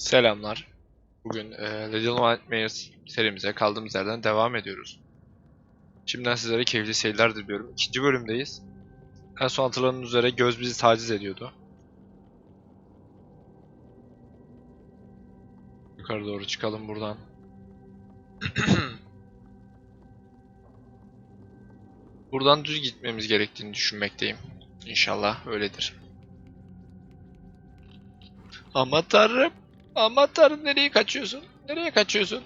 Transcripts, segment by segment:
Selamlar. Bugün e, Legend of Nightmares serimize kaldığımız yerden devam ediyoruz. Şimdiden sizlere keyifli seyirler diliyorum. İkinci bölümdeyiz. En son hatırladığınız üzere göz bizi taciz ediyordu. Yukarı doğru çıkalım buradan. buradan düz gitmemiz gerektiğini düşünmekteyim. İnşallah öyledir. Ama tanrım. Aman tanrım nereye kaçıyorsun? Nereye kaçıyorsun?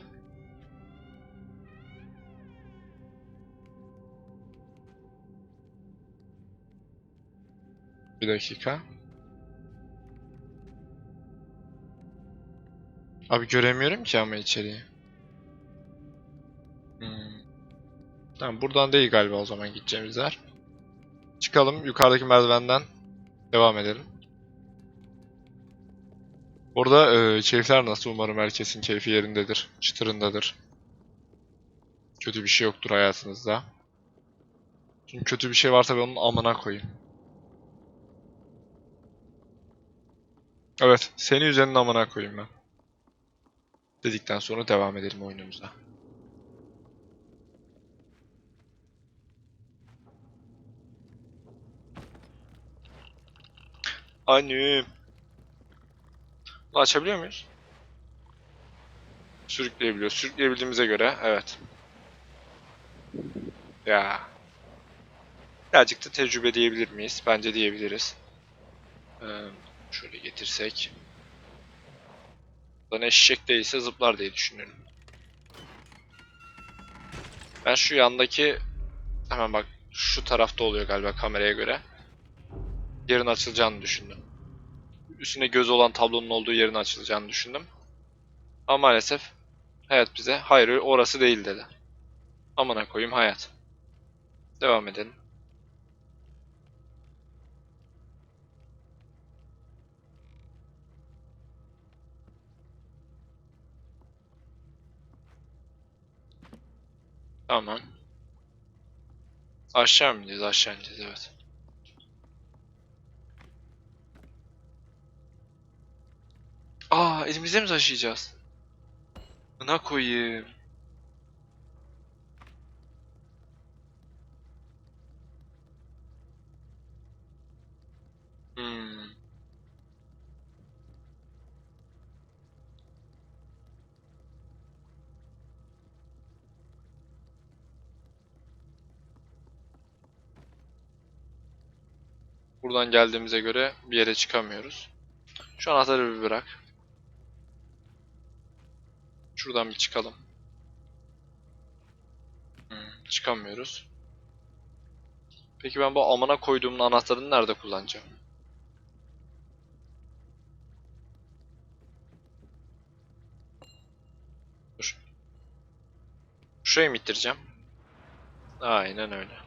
Bir dakika. Abi göremiyorum ki ama içeriği. Hmm. Tamam buradan değil galiba o zaman gideceğimiz yer. Çıkalım yukarıdaki merdivenden devam edelim. Burada e, keyifler nasıl? Umarım herkesin keyfi yerindedir, çıtırındadır. Kötü bir şey yoktur hayatınızda. Çünkü kötü bir şey varsa ben onun amına koyayım. Evet, seni üzenin amına koyayım ben. Dedikten sonra devam edelim oyunumuza. Annem. Açabiliyor muyuz? Sürükleyebiliyoruz. Sürükleyebildiğimize göre evet. Ya. Birazcık da tecrübe diyebilir miyiz? Bence diyebiliriz. Ee, şöyle getirsek. Buradan eşek değilse zıplar diye düşünüyorum. Ben şu yandaki hemen bak şu tarafta oluyor galiba kameraya göre. Yerin açılacağını düşündüm üstüne göz olan tablonun olduğu yerin açılacağını düşündüm. Ama maalesef hayat bize hayır orası değil dedi. Amına koyayım hayat. Devam edelim. Tamam. Aşağı mı ineceğiz? Aşağı ineceğiz evet. Aa elimizde mi taşıyacağız? Buna koyayım. Hmm. Buradan geldiğimize göre bir yere çıkamıyoruz. Şu anahtarı bir bırak. Şuradan bir çıkalım. Hmm, çıkamıyoruz. Peki ben bu amana koyduğumun anahtarını nerede kullanacağım? Dur. Şuraya mı ittireceğim? Aynen öyle.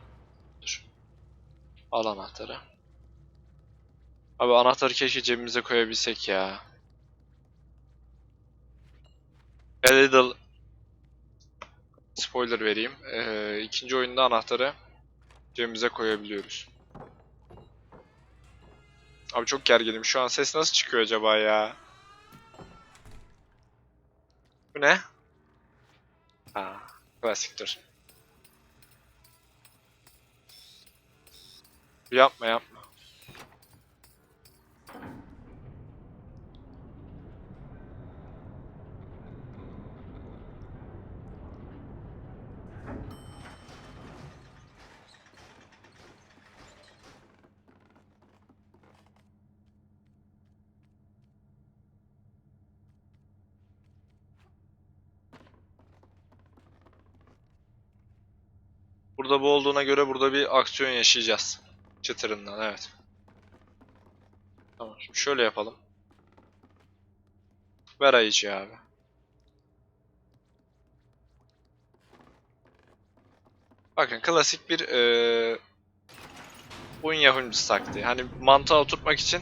Dur. Al anahtarı. Abi anahtarı keşke cebimize koyabilsek ya. A little spoiler vereyim. Ee, ikinci oyunda anahtarı cebimize koyabiliyoruz. Abi çok gerginim. Şu an ses nasıl çıkıyor acaba ya? Bu ne? Ha, klasiktir. Yapma yapma. Burada bu olduğuna göre burada bir aksiyon yaşayacağız. Çıtırından evet. Tamam şimdi şöyle yapalım. Ver ayıcı abi. Bakın klasik bir eee oyun yapımcısı taktiği. Hani mantığa oturtmak için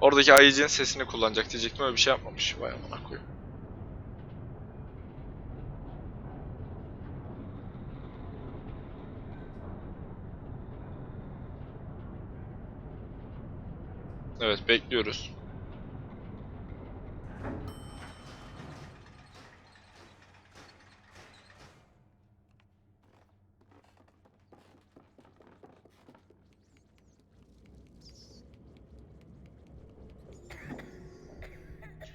oradaki ayıcının sesini kullanacak diyecektim öyle bir şey yapmamış. Vay amına koyayım. Evet bekliyoruz.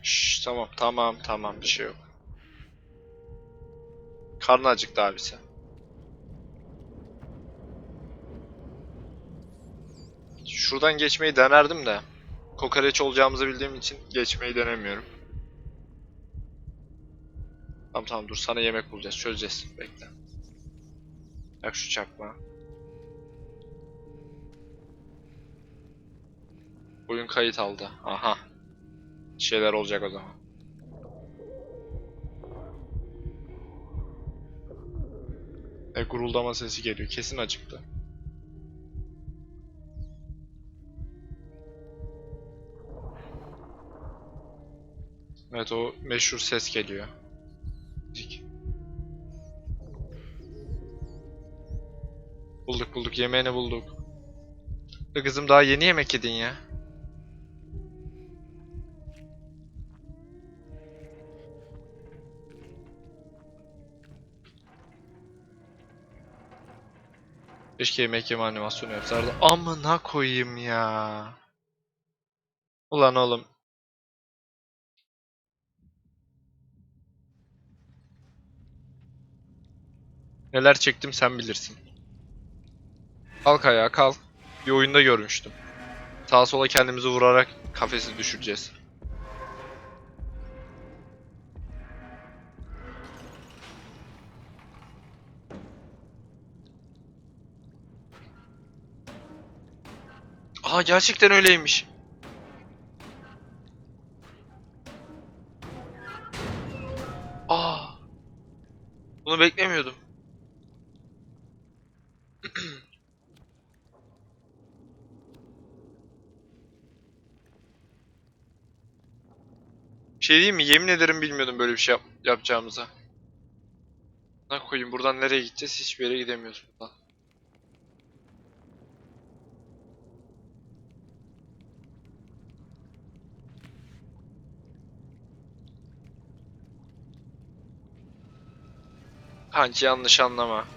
Şş, tamam tamam tamam bir şey yok. Karnı acıktı abisi. Şuradan geçmeyi denerdim de. Kokoreç olacağımızı bildiğim için geçmeyi denemiyorum. Tamam tamam dur sana yemek bulacağız çözeceğiz bekle. Yak şu çakma. Oyun kayıt aldı. Aha. Şeyler olacak o zaman. E guruldama sesi geliyor. Kesin acıktı. Evet o meşhur ses geliyor. Dik. Bulduk bulduk yemeğini bulduk. Ya Kızım daha yeni yemek yedin ya. Keşke yemek yeme animasyonu yapsalardı. Amına koyayım ya. Ulan oğlum. Neler çektim sen bilirsin. Kalk ayağa kalk. Bir oyunda görmüştüm. Sağa sola kendimizi vurarak kafesi düşüreceğiz. Aa gerçekten öyleymiş. Aa. Bunu beklemiyordum. Şey diyeyim mi? Yemin ederim bilmiyordum böyle bir şey yap yapacağımıza. Ne koyayım buradan nereye gideceğiz? Hiçbir yere gidemiyoruz buradan. Kanki yanlış anlama.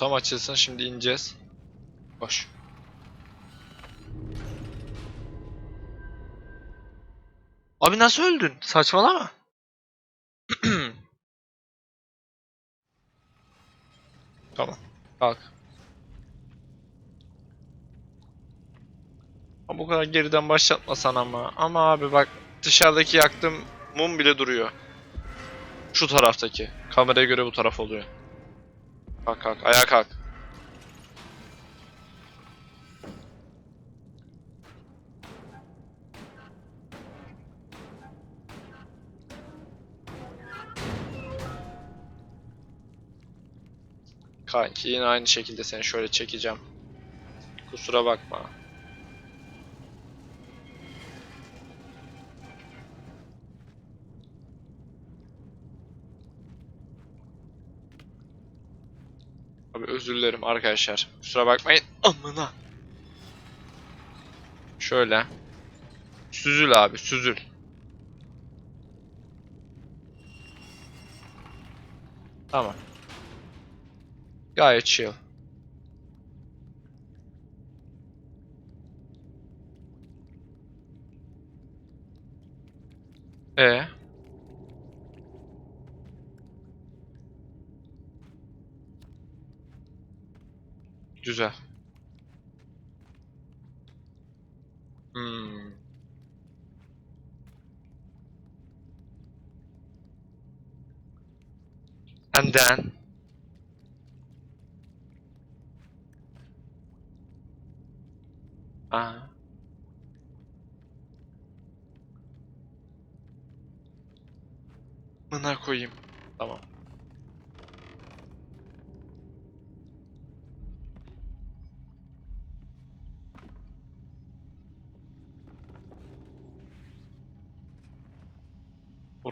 Tam açılsın şimdi ineceğiz. Boş. Abi nasıl öldün? Saçmalama. tamam. Kalk. Ama bu kadar geriden başlatmasan ama. Ama abi bak dışarıdaki yaktığım mum bile duruyor. Şu taraftaki. Kameraya göre bu taraf oluyor. Kalk kalk ayağa kalk. Kanki yine aynı şekilde seni şöyle çekeceğim. Kusura bakma. Abi özür dilerim arkadaşlar. Kusura bakmayın. Amına. Şöyle. Süzül abi süzül. Tamam. Gayet chill. E Güzel. Hmm. And then Aa. Mına koyayım. Tamam.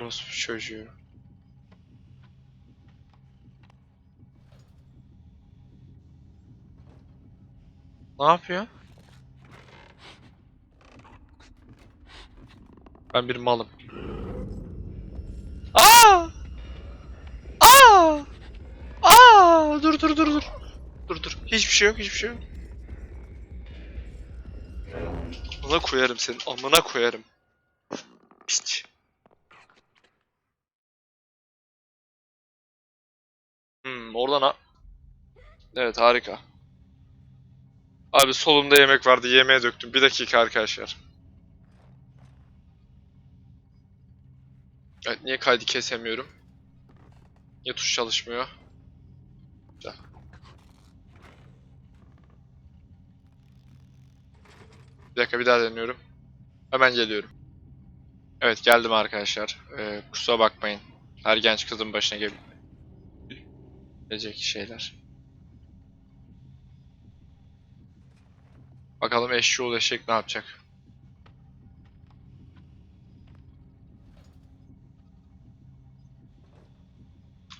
Orospu çocuğu. Ne yapıyor? Ben bir malım. Aa! Aa! Aa! Dur dur dur dur. Dur dur. Hiçbir şey yok, hiçbir şey yok. Amına koyarım senin. Amına koyarım. Oradan. Evet, harika. Abi solumda yemek vardı, yemeğe döktüm. Bir dakika arkadaşlar. Evet, niye kaydı kesemiyorum? Niye tuş çalışmıyor? Güzel. Bir dakika bir daha deniyorum. Hemen geliyorum. Evet geldim arkadaşlar. Ee, kusura bakmayın. Her genç kızın başına gel gelecek şeyler. Bakalım eşşoğlu eşek ne yapacak?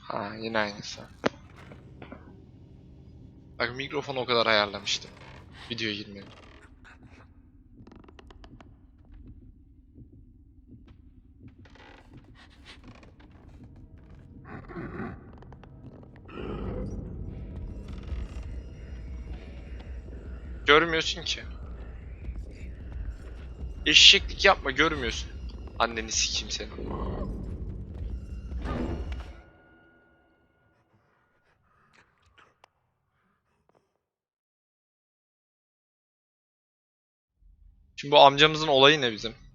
Ha yine aynısı. Bak mikrofonu o kadar ayarlamıştım. Videoya girmedim. Görmüyorsun ki. Eşeklik yapma görmüyorsun. Anneni sikeyim seni. Şimdi bu amcamızın olayı ne bizim?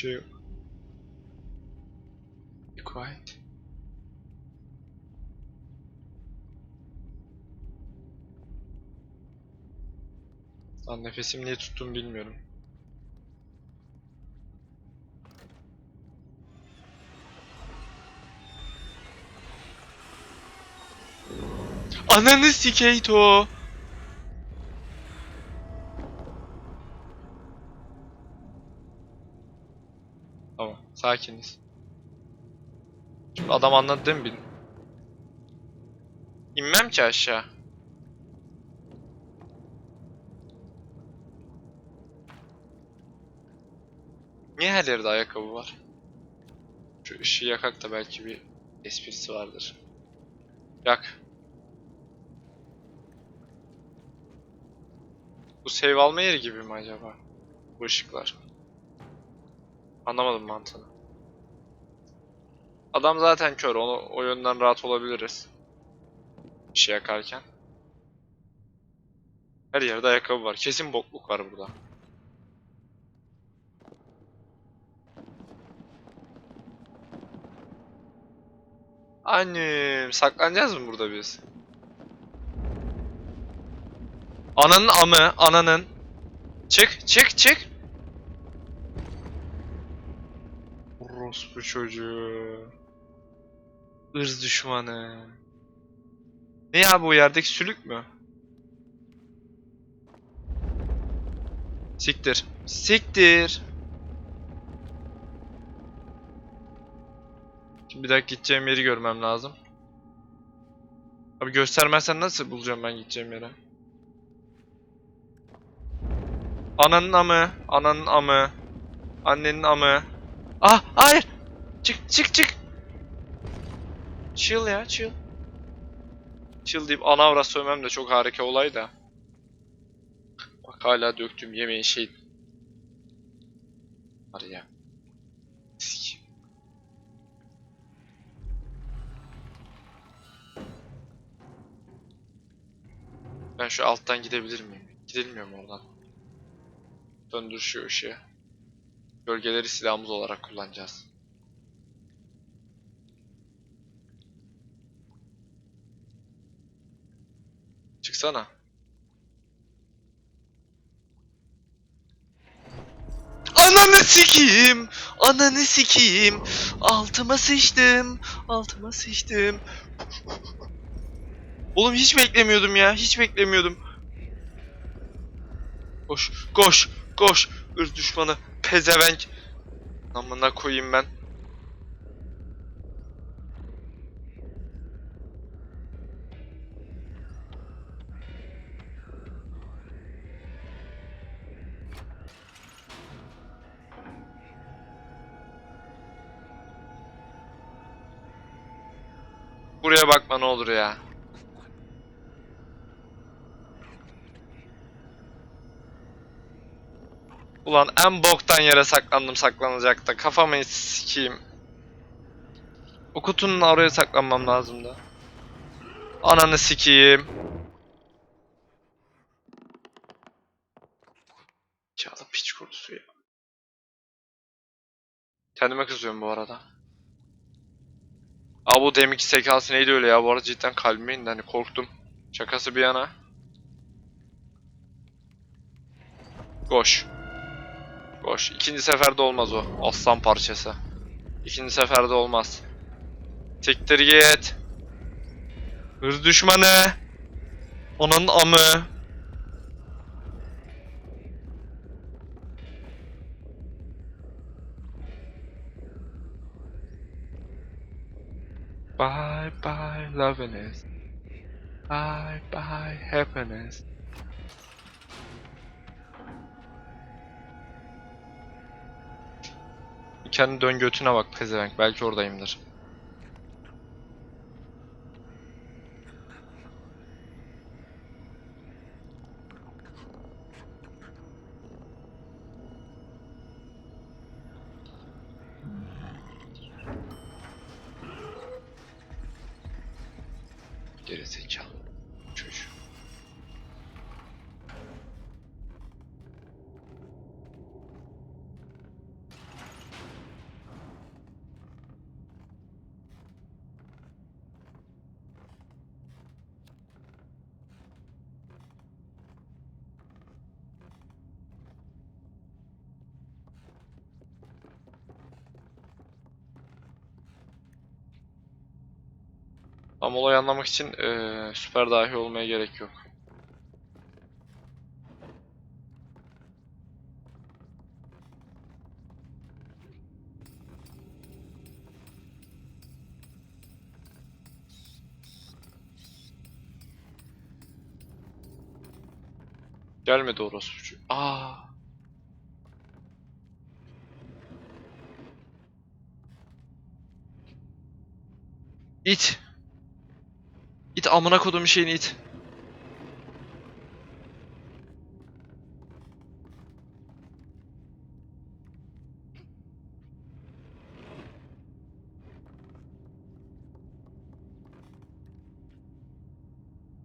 Şey yok. Be quiet. Lan nefesimi niye tuttuğumu bilmiyorum. Ananı sikeyto. Sakiniz. Şimdi adam anladı değil mi? bil- İnmem ki aşağı. Niye her yerde ayakkabı var? Şu ışığı yakak da belki bir esprisi vardır. Yak. Bu save alma yeri gibi mi acaba? Bu ışıklar. Anlamadım mantığını. Adam zaten kör. Onu, o yönden rahat olabiliriz. Bir şey yakarken. Her yerde ayakkabı var. Kesin bokluk var burada. Annem, saklanacağız mı burada biz? Ananın amı, ananın. Çık, çık, çık. Orospu çocuğu. Irz düşmanı. Ne ya bu yerdeki sülük mü? Siktir. Siktir. Şimdi bir dakika gideceğim yeri görmem lazım. Abi göstermezsen nasıl bulacağım ben gideceğim yere? Ananın amı, ananın amı, annenin amı. Ah, hayır. Çık, çık, çık. Chill ya, chill. Chill deyip anavra sövmem de çok harika olay da. Bak hala döktüğüm yemeğin şey... Var ya. Ben şu alttan gidebilir miyim? Gidilmiyor mu oradan? Döndür şu ışığı. Gölgeleri silahımız olarak kullanacağız. Çıksana. Ananı sikeyim. Ananı sikeyim. Altıma sıçtım. Altıma sıçtım. Oğlum hiç beklemiyordum ya. Hiç beklemiyordum. Koş, koş, koş. Irz düşmanı. Pezevenk. Amına koyayım ben. Buraya bakma ne olur ya. Ulan en boktan yere saklandım saklanacakta. Kafamı sikeyim. O kutunun oraya saklanmam lazımdı. Ananı sikeyim. Çağla piç kurusu ya. Kendime kızıyorum bu arada. Aa bu deminki sekansı neydi öyle ya? Bu arada cidden kalbime indi hani korktum. Şakası bir yana. Koş. Koş. İkinci seferde olmaz o. Aslan parçası. İkinci seferde olmaz. Siktir git. Hız düşmanı. Onun amı. Bye bye loveliness. Bye bye happiness. Kendi dön götüne bak pezevenk. Belki oradayımdır. Interessante, tchau. Ama olayı anlamak için eee, süper dahi olmaya gerek yok. Gelmedi orospu. Aa. İt. İt amına kodum şeyini it.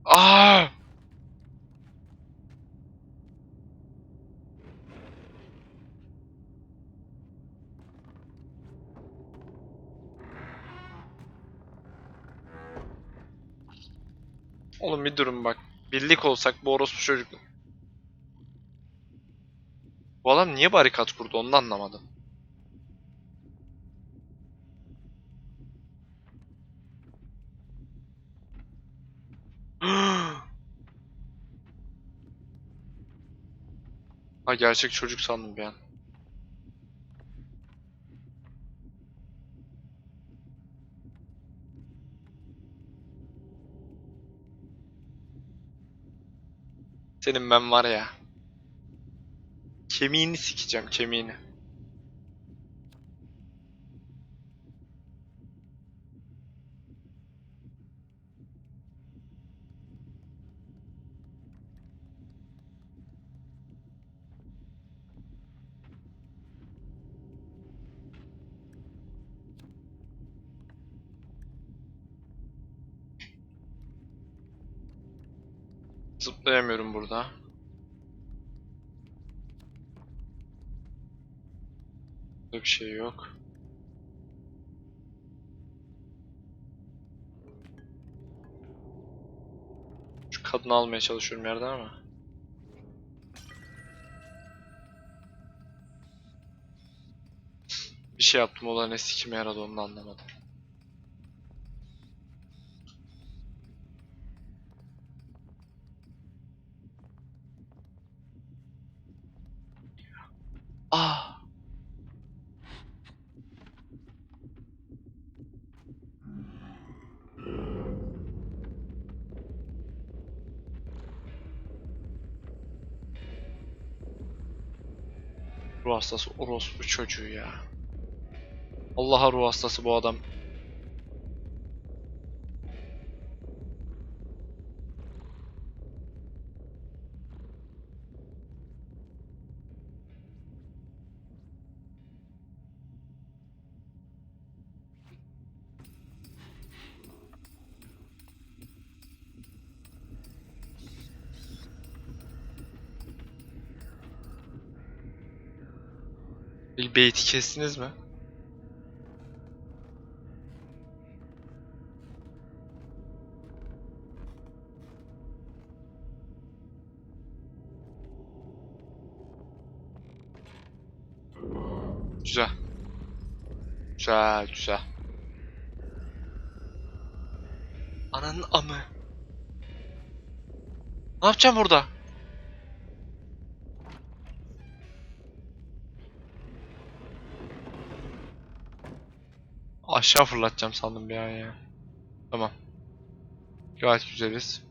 Aa! Oğlum bir durun bak. Birlik olsak bu orospu çocuk. Bu adam niye barikat kurdu onu anlamadım. Ha gerçek çocuk sandım bir. Senin ben var ya. Kemiğini sikeceğim kemiğini. Zıplayamıyorum burada. Burada bir şey yok. Şu kadını almaya çalışıyorum yerden ama. Bir şey yaptım o da ne sikime yaradı onu anlamadım. Hastası orospu çocuğu ya. Allah'a ruh hastası bu adam. Bir beyti kestiniz mi? Güzel. Güzel, güzel. Ananın amı. Ne yapacağım burada? Aşağı fırlatacağım sandım bir an ya. Tamam. Gayet güzeliz.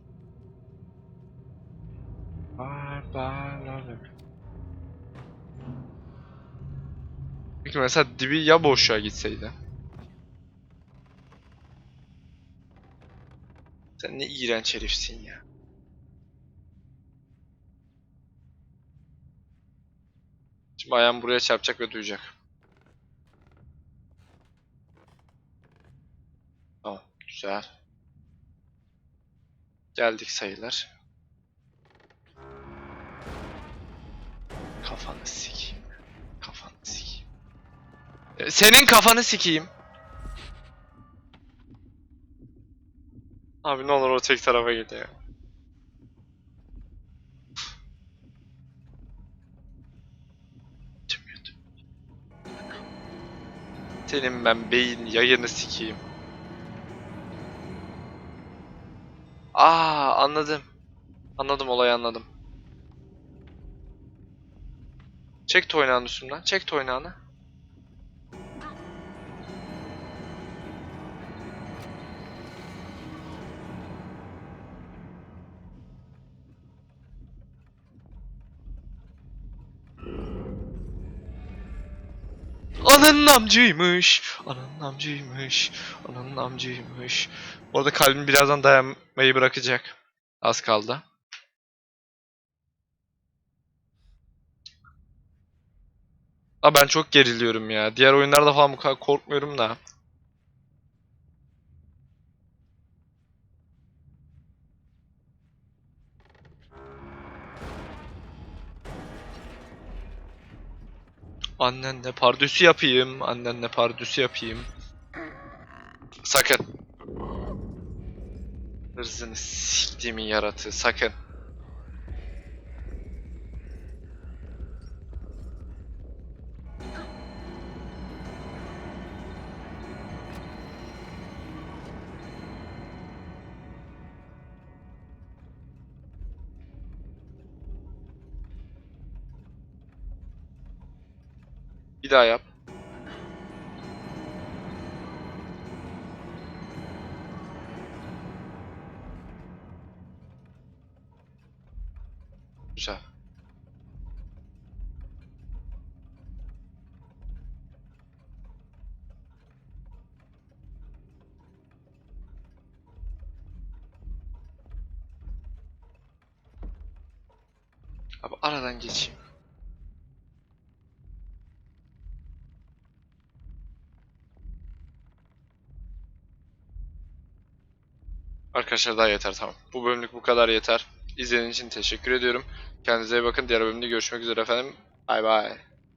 Peki mesela dibi ya boşluğa gitseydi? Sen ne iğrenç herifsin ya. Şimdi ayağım buraya çarpacak ve duyacak. Tamam, güzel. Geldik sayılar. Kafanı sikeyim. Kafanı sikeyim. E, Senin kafanı sikeyim. Abi ne olur o tek tarafa YouTube. Senin ben beyin yayını sikeyim. Aa anladım. Anladım olayı anladım. Çek toynağını üstümden. Çek toynağını. Ananın amcıymış. Ananın amcıymış. Ananın amcıymış. Orada kalbim birazdan dayanmayı bırakacak. Az kaldı. Aa ben çok geriliyorum ya. Diğer oyunlarda falan bu kadar korkmuyorum da. Annenle pardüsü yapayım. Annenle pardüsü yapayım. Sakın. Hırzını siktiğimin yaratığı. Sakın. Bir daha yap. Güzel. Abi aradan geçeyim. Arkadaşlar daha yeter tamam. Bu bölümlük bu kadar yeter. İzlediğiniz için teşekkür ediyorum. Kendinize iyi bakın. Diğer bölümde görüşmek üzere efendim. Bay bay.